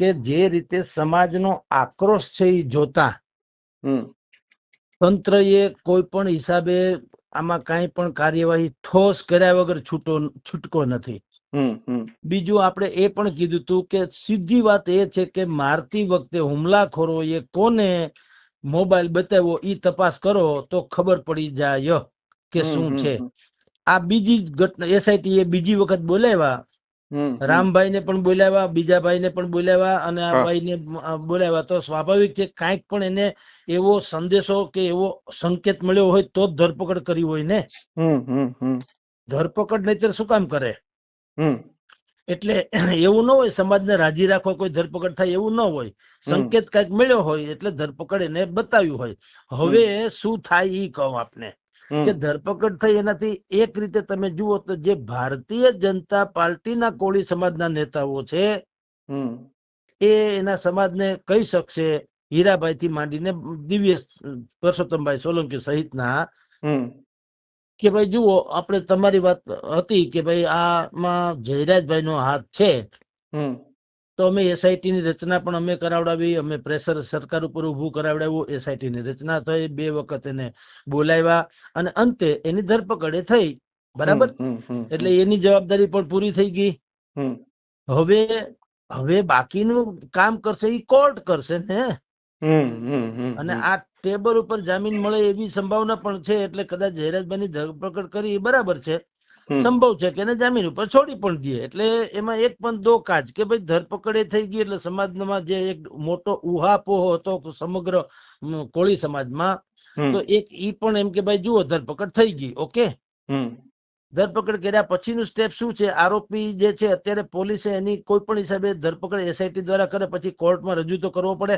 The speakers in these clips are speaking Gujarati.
કે જે રીતે સમાજનો આક્રોશ છે એ જોતા તંત્ર એ કોઈ પણ હિસાબે આમાં કાંઈ પણ કાર્યવાહી ઠોસ કર્યા વગર છૂટો છૂટકો નથી. બીજું આપણે એ પણ કીધું હતું કે સીધી વાત એ છે કે મારતી વખતે હુમલાખોરોએ કોને મોબાઈલ બતાવ્યો ઈ તપાસ કરો તો ખબર પડી જાય કે શું છે. આ બીજી ઘટના એસઆઈટી એ બીજી વખત બોલાવ્યા હમ, ને પણ બોલાવ્યા બીજા ભાઈને પણ બોલાવ્યા અને આ ભાઈ ને બોલાવ્યા. તો સ્વાભાવિક છે કાંઈક પણ એને એવો સંદેશો કે એવો સંકેત મળ્યો હોય તો જ ધરપકડ કરી હોય ને? ધરપકડ નહીતર શું કામ કરે? હમ. એટલે એવું ન હોય સમાજને રાજી રાખવા કોઈ ધરપકડ થાય એવું ન હોય. સંકેત કંઈક મળ્યો હોય એટલે ધરપકડ એને બતાવ્યું હોય. હવે શું થાય એ કહું આપને. કે ધરપકડ થઈ એનાથી એક રીતે તમે જુઓ તો જે ભારતીય જનતા પાર્ટીના કોળી સમાજના નેતાઓ છે એ એના સમાજને કહી શકશે હીરાભાઈ થી માંડીને દિવ્ય પરસોત્તમભાઈ સોલંકી સહિતના કે ભાઈ જુઓ આપણે તમારી વાત હતી કે ભાઈ આમાં જયરાજભાઈ નો હાથ છે. તો અમે એસઆઈટી ની રચના પણ અમે કરાવડાવી અમે પ્રેશર સરકાર ઉપર ઊભું કરાવડાવ્યું એસઆઈટી ની રચના થઈ બે વખત એને બોલાવ્યા અને અંતે એની ધરપકડે થઈ. બરાબર? એટલે એની જવાબદારી પણ પૂરી થઈ ગઈ. હવે હવે બાકીનું કામ કરશે એ કોર્ટ કરશે ને? અને આ ટેબલ ઉપર જામીન મળે એવી સંભાવના પણ છે એટલે કદાચ જયરાજભાઈની ધરપકડ કરી એ બરાબર છે. સંભવ છે કે એને જામીન ઉપર છોડી પણ દે એટલે એમાં એક પણ દો કાજ કે ભાઈ ધરપકડે થઈ ગઈ એટલે સમાજમાં જે એક મોટો ઉહાપોહ હતો સમગ્ર કોળી સમાજમાં તો એક ઈ પણ એમ કે ભાઈ જુઓ ધરપકડ થઈ ગઈ ઓકે? ધરપકડ કર્યા પછીનું સ્ટેપ શું છે? આરોપી જે છે અત્યારે પોલીસે એની કોઈ પણ હિસાબે ધરપકડ એસઆઈટી દ્વારા કરે પછી કોર્ટમાં રજૂ તો કરવો પડે.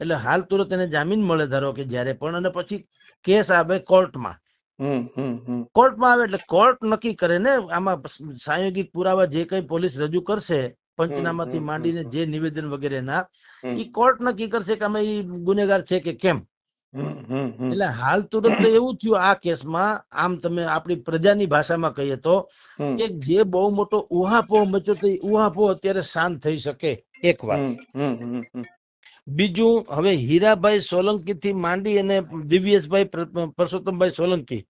એટલે હાલ તુરંત એને જામીન મળે ધારો કે જ્યારે પણ અને પછી કેસ આવે કોર્ટમાં. કોર્ટમાં આવે એટલે કોર્ટ નક્કી કરે ને આમાં સાયોગિક પુરાવા જે કઈ પોલીસ રજૂ કરશે પંચનામાથી માંડીને જે નિવેદન વગેરેના ના એ કોર્ટ નક્કી કરશે કે અમે ઈ ગુનેગાર છે કે કેમ? એટલે હાલ તુરંત એવું થયું આ કેસમાં આમ તમે આપણી પ્રજાની ભાષામાં કહીએ તો કે જે બહુ મોટો ઉહાપોહ મચ્યો તો ઈ ઉહાપોહ અત્યારે શાંત થઈ શકે એક વાત. બીજું હવે હીરાભાઈ સોલંકી થી માંડી અને દિવ્યેશભાઈ પર- પરસોત્તમભાઈ સોલંકી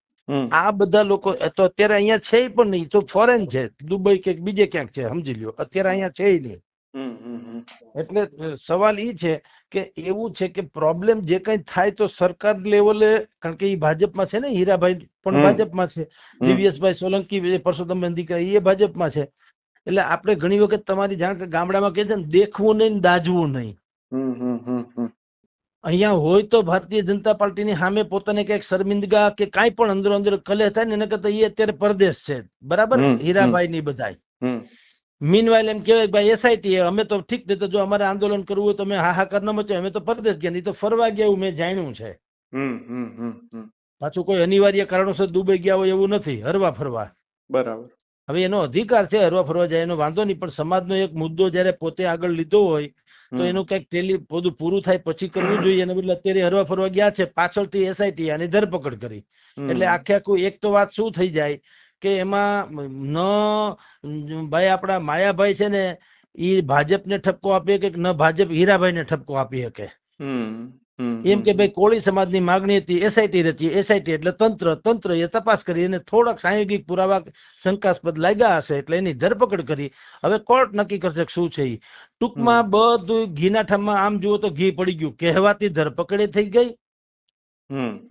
આ બધા લોકો તો અત્યારે અહીંયા છે પણ નહીં તો ફોરેન છે દુબઈ કે બીજે ક્યાંક છે સમજી લ્યો અત્યારે અહીંયા છે નહીં. એટલે સવાલ એ છે કે એવું છે કે પ્રોબ્લેમ જે કઈ થાય તો સરકાર લેવલે કારણ કે એ ભાજપમાં છે ને હીરાભાઈ પણ. ભાજપમાં છે. દિવ્યેશભાઈ સોલંકી પરસોત્તમભાઈ દીકરા એ ભાજપમાં છે એટલે આપણે ઘણી વખત તમારી જાણ કે ગામડામાં કહે છે ને દેખવું નહીં દાજવું નહીં. અહીંયા હોય તો ભારતીય જનતા પાર્ટીની સામે પોતાને કંઈક શર્મિંદગા કે કાંઈ પણ અંદર અંદર કલે થાય ને એને કરતા એ અત્યારે પરદેશ છે બરાબર. હીરાભાઈ ની બધા. મીનવાઇલ એમ કહેવાય ભાઈ એસઆઈટી અમે તો ઠીક નહીં તો જો અમારે આંદોલન કરવું હોય તો અમે હાહાકાર ન મચાય અમે તો પરદેશ ગયા નહીં તો ફરવા ગયા એવું મેં જાણ્યું છે. પાછું કોઈ અનિવાર્ય કારણોસર દુબઈ ગયા હોય એવું નથી હરવા ફરવા બરાબર હવે એનો અધિકાર છે હરવા ફરવા જાય એનો વાંધો નહીં પણ સમાજનો એક મુદ્દો જ્યારે પોતે આગળ લીધો હોય તો એનું કંઈક ટેલી બધું પૂરું થાય પછી કરવું જોઈએ. અને બદલે અત્યારે હરવા ફરવા ગયા છે પાછળથી એસઆઈટી આની ધરપકડ કરી. એટલે આખે આખું એક તો વાત શું થઈ જાય કે એમાં ન ભાઈ આપણા માયાભાઈ છે ને ઈ ભાજપને ઠપકો આપી શકે કે ન ભાજપ હીરાભાઈને ઠપકો આપી શકે. એમ કે ભાઈ કોળી સમાજની માગણી હતી એસઆઈટી રચી એસઆઈટી એટલે તંત્ર તંત્ર એ તપાસ કરી અને થોડાક સાયોગિક પુરાવા શંકાસ્પદ લાગ્યા હશે એટલે એની ધરપકડ કરી. હવે કોર્ટ નક્કી કરશે શું છે ટૂંકમાં બધું ઘીના ઠામમાં આમ જુઓ તો ઘી પડી ગયું. કહેવાતી ધરપકડે થઈ ગઈ.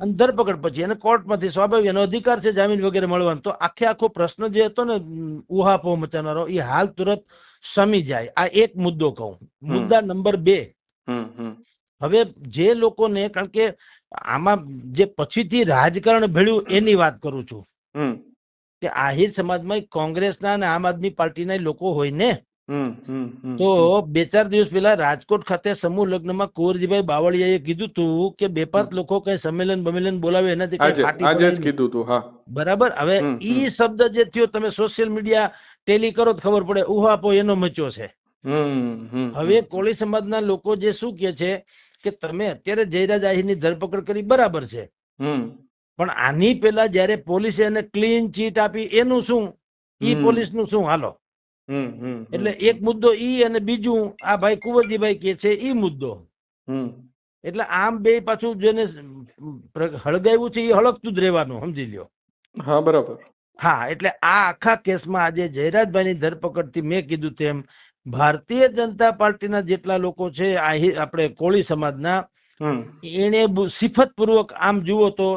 અને ધરપકડ પછી એને કોર્ટમાંથી સ્વાભાવિક એનો અધિકાર છે જામીન વગેરે મળવાનો. તો આખે આખો પ્રશ્ન જે હતો ને ઉહાપો મચાવનારો એ હાલ તુરંત સમી જાય. આ એક મુદ્દો કહું. મુદ્દા નંબર બે. હવે જે લોકોને કારણ કે આમાં જે પછીથી રાજકારણ ભેળ્યું એની વાત કરું છું. કે આહિર સમાજમાં કોંગ્રેસના અને આમ આદમી પાર્ટીના લોકો હોય ને. તો બે ચાર દિવસ પહેલા રાજકોટ ખાતે સમૂહ લગ્નમાં કુંવરજીભાઈ બાવળિયાએ કીધું તું કે બે પાંચ લોકો કઈ સંમેલન બમેલન બોલાવે એનાથી કઈ. કીધું હતું હા. બરાબર? હવે ઈ શબ્દ જે થયો તમે સોશિયલ મીડિયા ટેલી કરો તો ખબર પડે ઉહાપો એનો મચ્યો છે. હવે કોળી સમાજના લોકો જે શું કે છે કે તમે અત્યારે જયરાજ આહિરની ધરપકડ કરી બરાબર છે. પણ આની પેલા જયારે પોલીસે એને ક્લીન ચીટ આપી એનું શું? ઈ. પોલીસનું શું? હાલો. એટલે એક મુદ્દો ઈ અને બીજું આ ભાઈ કુંવરજીભાઈ કે છે ઈ મુદ્દો. હમ. એટલે આમ બે પાછું જેને હળગાવ્યું છે એ હળગતું જ રહેવાનું સમજી લ્યો. હા બરાબર. હા એટલે આ આખા કેસમાં આજે જયરાજભાઈની ધરપકડથી મેં કીધું તેમ ભારતીય જનતા પાર્ટીના જેટલા લોકો છે આપણે કોળી સમાજના એને સિફત પૂર્વક આમ જુઓ તો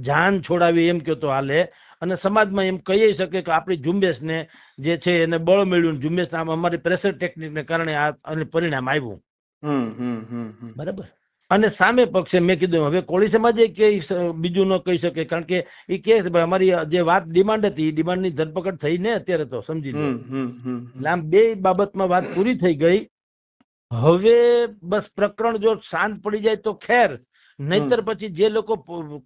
જાન છોડાવી એમ કહેતો તો હાલે. અને સમાજમાં એમ કહી શકે કે આપણી ઝુંબેશને જે છે એને બળ મળ્યું ઝુંબેશ આમ અમારી પ્રેશર ટેકનિકને કારણે આ પરિણામ આવ્યું. બરાબર? અને સામે પક્ષે મેં કીધું હવે કોળી સમાજે કે બીજું ન કહી શકે કારણ કે એ કે અમારી જે વાત ડિમાન્ડ હતી એ ડિમાન્ડની ધરપકડ થઈ ને અત્યારે તો સમજી લો. આમ બે બાબતમાં વાત પૂરી થઈ ગઈ. હવે બસ પ્રકરણ જો શાંત પડી જાય તો ખેર. નહીતર પછી જે લોકો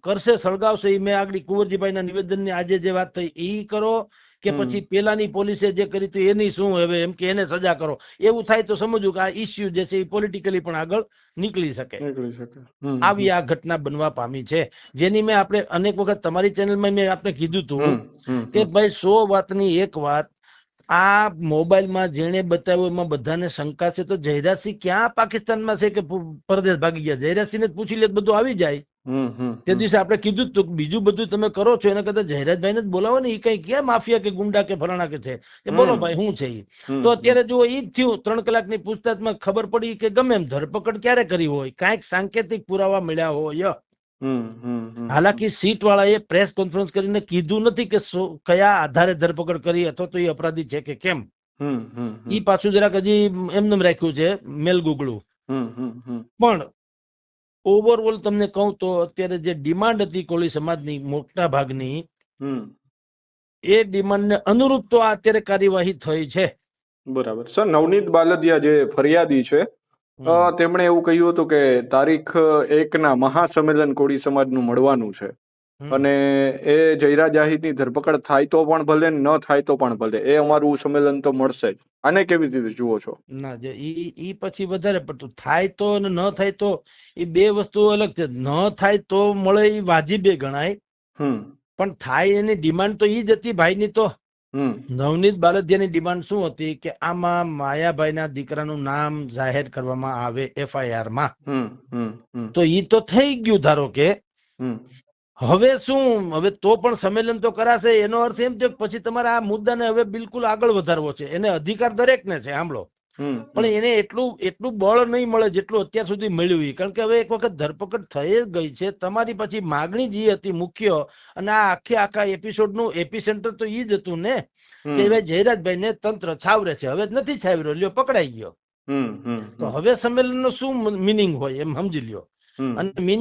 કરશે સળગાવશે એ મેં આગળ કુંવરજીભાઈના નિવેદનની આજે જે વાત થઈ એ કરો. કે પછી પેલાની પોલીસે જે કરી હતું એની શું હવે? એમ કે એને સજા કરો. એવું થાય તો સમજવું કે આ ઇસ્યુ જે છે એ પોલિટિકલી પણ આગળ નીકળી શકે. આવી આ ઘટના બનવા પામી છે. જેની મેં આપણે અનેક વખત તમારી ચેનલમાં મેં આપને કીધું હતું કે ભાઈ સો વાતની એક વાત આ મોબાઈલમાં જેણે બતાવ્યું એમાં બધાને શંકા છે. તો જયરાજસિંહ ક્યાં પાકિસ્તાનમાં છે કે પરદેશ ભાગી ગયા? જયરાજસિંહને જ પૂછી લે બધું આવી જાય. તે દિવસે આપણે કીધું હતું કે બીજું બધું તમે કરો છો એના કરતા જયરાજભાઈને જ બોલાવો ને એ કઈ ક્યાં માફિયા કે ગુંડા કે ફલાણા કે છે? કે બોલો ભાઈ શું છે તો અત્યારે જો એ જ થયું. ત્રણ કલાકની પૂછતાછમાં ખબર પડી કે ગમે એમ ધરપકડ ક્યારે કરી હોય કાંઈક સાંકેતિક પુરાવા મળ્યા હોય. હાલાકી સીટ વાળાએ પ્રેસ કોન્ફરન્સ કરીને કીધું નથી કે કયા આધારે ધરપકડ કરી અથવા તો એ અપરાધી છે કે કેમ. ઈ પાછું જરાક હજી એમનેમ રાખ્યું છે મેલ ગુગળું. પણ ઓવરઓલ તમને કહું તો અત્યારે જે ડિમાન્ડ હતી કોળી સમાજની મોટા ભાગની હમ. એ ડિમાન્ડને અનુરૂપ તો આ અત્યારે કાર્યવાહી થઈ છે. બરાબર. સર નવનીત બાલદિયા જે ફરિયાદી છે તેમણે એવું કહ્યું હતું કે તારીખ એક ના મહાસંમેલન કોળી સમાજનું મળવાનું છે. અને એ જયરા આહિરની ધરપકડ થાય તો પણ ભલે ન થાય તો પણ ભલે. એ અમારું સંમેલન તો મળશે જ. આને કેવી રીતે જુઓ છો? ના જે ઈ ઈ પછી વધારે પડતું થાય તો અને ન થાય તો એ બે વસ્તુ અલગ છે. ન થાય તો મળે એ વાજીબે ગણાય. હમ. પણ થાય એની ડિમાન્ડ તો ઈ જ હતી ભાઈની તો. નવનીત બાલદિયાની ડિમાન્ડ શું હતી કે આમાં માયાભાઈના દીકરાનું નામ જાહેર કરવામાં આવે એફઆઈઆરમાં તો ઈ તો થઈ ગયું ધારો કે. હવે શું? હવે તો પણ સંમેલન તો કરાશે એનો અર્થ એમ થયો કે પછી તમારે આ મુદ્દાને હવે બિલકુલ આગળ વધારવો છે. એને અધિકાર દરેકને છે સાંભળો. પણ એને એટલું એટલું બળ નહીં મળે જેટલું અત્યાર સુધી મળ્યું. કારણ કે હવે એક વખત ધરપકડ થઈ ગઈ છે. તમારી પછી માગણી જે હતી મુખ્ય અને આ આખે આખા એપિસોડનું એપિસેન્ટર તો ઈ જ હતું ને કે ભાઈ જયરાજભાઈ ને તંત્ર છાવરે છે. હવે નથી છાવર્યો લ્યો પકડાઈ ગયો. તો હવે સંમેલન નો શું મિનિંગ હોય એમ સમજી લ્યો. અને